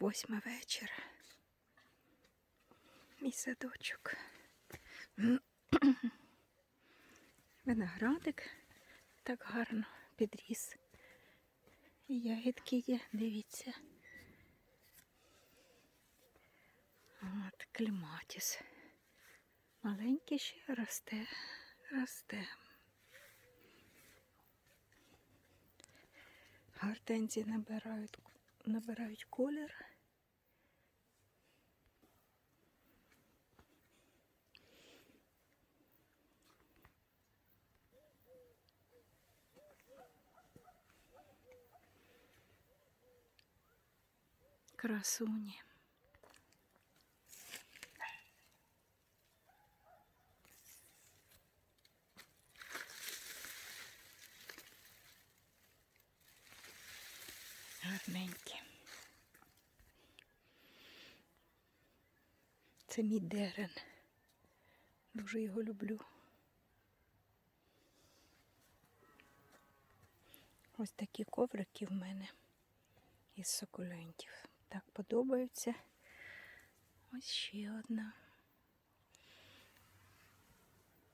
Восьма вечора. Мій садочок. Виноградик так гарно підріс. Ягідки є, дивіться. От клематіс. Маленький ще росте, росте. Гортензії набирають, набирають колір. Красуні. Це мій дерен. Дуже його люблю. Ось такі коврики в мене із сукулентів. Так подобаються. Ось ще одна.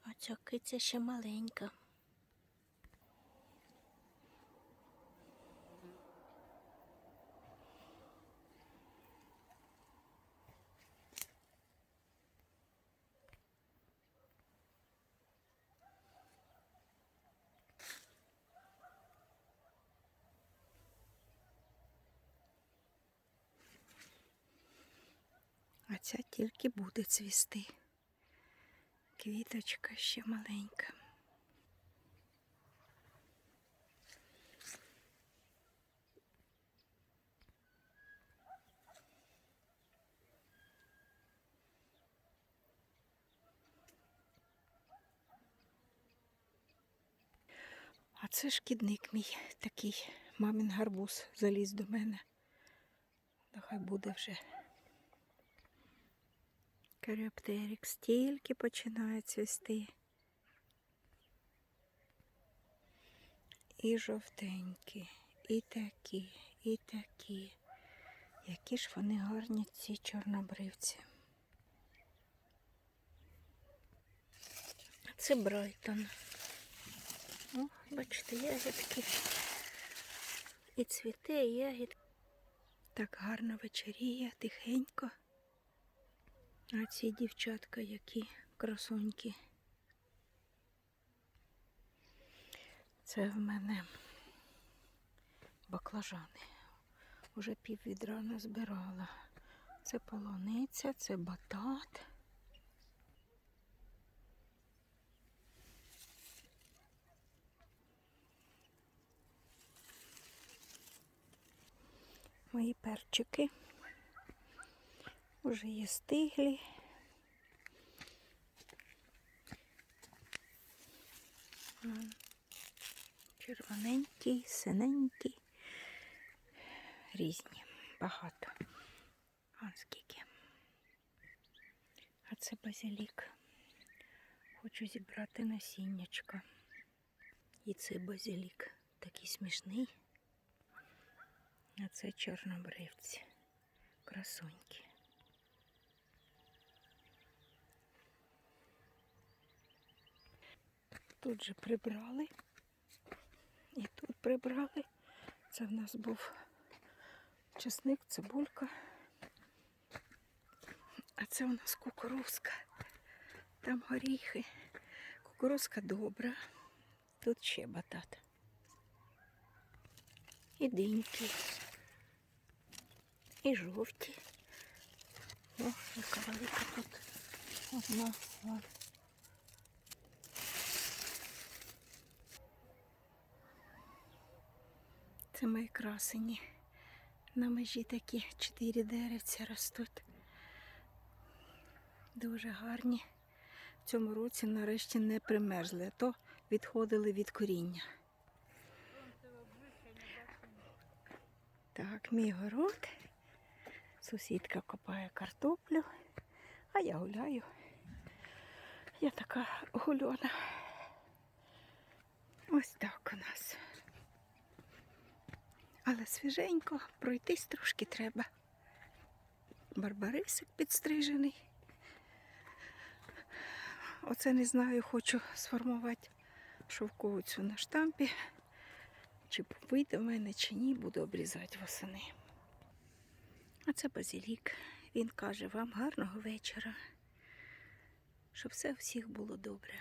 А ця киця ще маленька. Ця тільки буде цвісти. Квіточка ще маленька. А це шкідник мій такий мамин гарбуз заліз до мене. Нехай буде вже. Каріоптерікс тільки починає цвісти. І жовтенькі, і такі, і такі. Які ж вони гарні, ці чорнобривці. Це Брайтон. О, бачите, ягідки. І цвіте, і ягідки. Так гарно вечеріє, тихенько. А ці дівчатка які красунькі. Це в мене баклажани. Уже пів відра назбирала. Це полуниця, це батат. Мої перчики. Уже є стиглі. М, Червоненькі, синенькі. Різні. Багато. Ось скільки. А це базилік. Хочу зібрати насіннячка. І це базилік. Такий смішний. А це чорнобривці. Красунькі. Тут же прибрали. І тут прибрали. Це в нас був чесник, цибулька. А це у нас кукурузка. Там горіхи. Кукурузка добра. Тут ще батат. І диньки. І жовті. О, яка велика тут одна. Це мої красені. На межі такі чотири деревця ростуть. Дуже гарні. В цьому році нарешті не примерзли, а то відходили від коріння. Так, мій город. Сусідка копає картоплю, а я гуляю. Я така гульона. Ось так у нас. Але свіженько, пройтись трошки треба. барбарисик підстрижений. Оце не знаю, хочу сформувати шовковицю на штампі. Чи вийде в мене, чи ні, буду обрізати восени. А це базилік. Він каже, вам гарного вечора, щоб все всіх було добре.